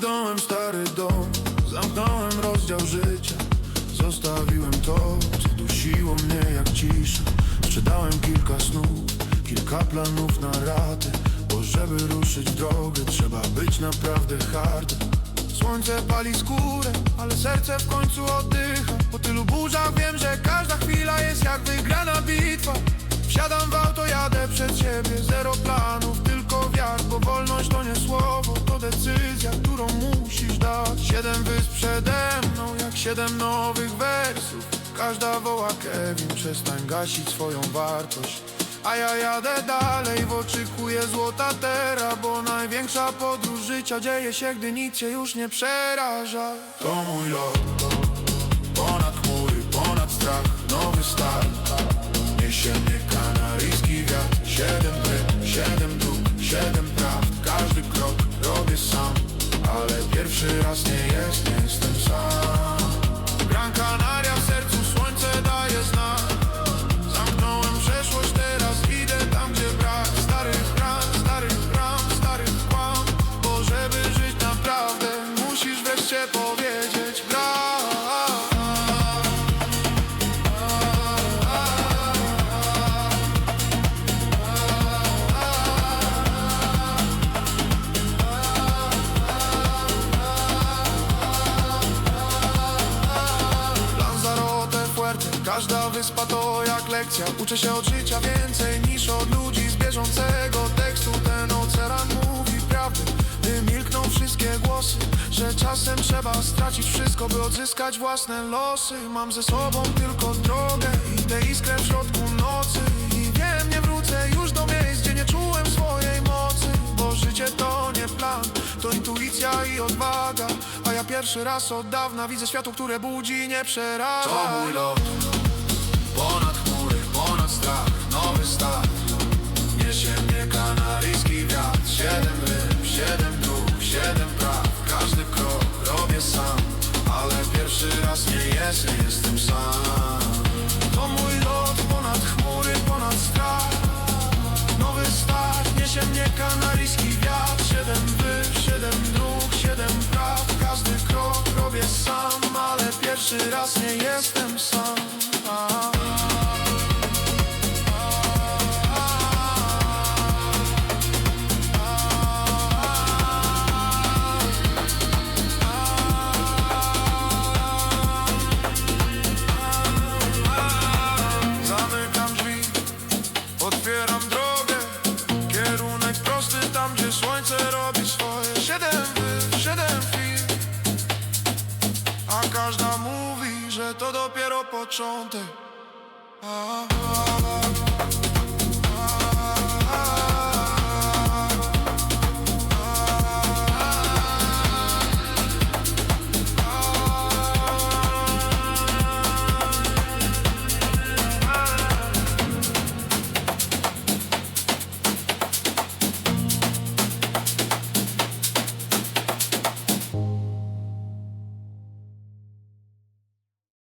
Zamknąłem stary dom, zamknąłem rozdział życia. Zostawiłem to, co dusiło mnie jak cisza. Sprzedałem kilka snów, kilka planów na raty. Bo żeby ruszyć drogę, trzeba być naprawdę hard Słońce pali skórę, ale serce w końcu oddycha. Po tylu burzach wiem, że każda chwila Siedem wysp przede mną, jak siedem nowych wersów. Każda woła Kevin, przestań gasić swoją wartość. A ja jadę dalej, w oczekuję złota tera Bo największa podróż życia dzieje się, gdy nic się już nie przeraża. To mój lot, ponad chmury, ponad strach, nowy start Niesie mnie kanaryjski wiatr. Siedem ryb, siedem dróg, siedem prawd pierwszy raz nie jest, nie Każda wyspa to jak lekcja. Uczę się od życia więcej niż od ludzi z bieżącego tekstu. Ten ocean mówi prawdę Gdy milkną wszystkie głosy Że czasem trzeba stracić wszystko By odzyskać własne losy. Mam ze sobą tylko drogę I tę iskrę w środku nocy i odwaga. A ja pierwszy raz od dawna Widzę światło, które budzi, nie To mój lot. Ponad chmury, ponad strach. Nowy start. Niesie mnie kanaryjski wiatr. Siedem ryb, siedem dróg, siedem praw. Każdy krok robię sam Ale pierwszy raz nie jest, nie jestem sam Pierwszy raz nie jestem każda mówi, że to dopiero początek a, a, a.